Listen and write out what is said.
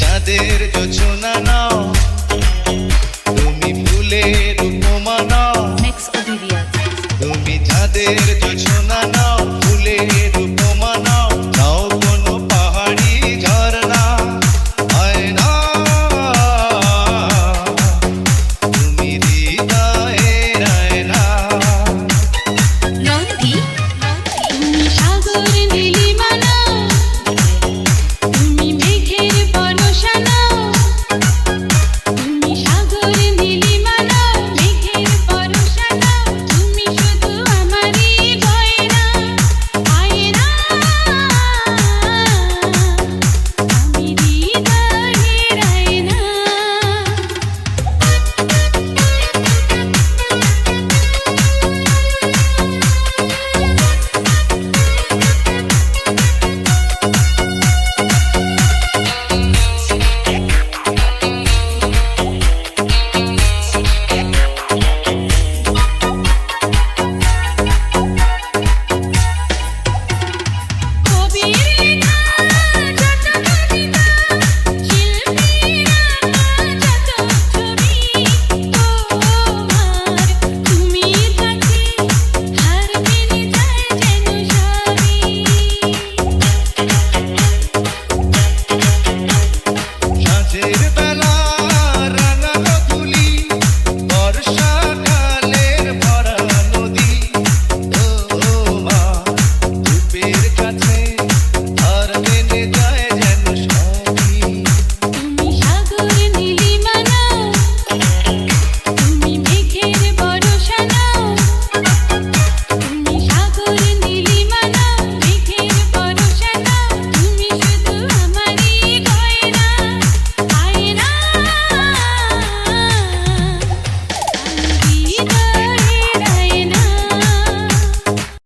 চাঁদের যোচনা নাও তুমি ফুলের উপমা নাও। তুমি চাঁদের যোচনা নাও ফুলের উপমা নাও। নাও কোনো পাহাড়ি ঝর্ণা হয় না তুমি হৃদয়ের আয়না। নদী সাগর নীল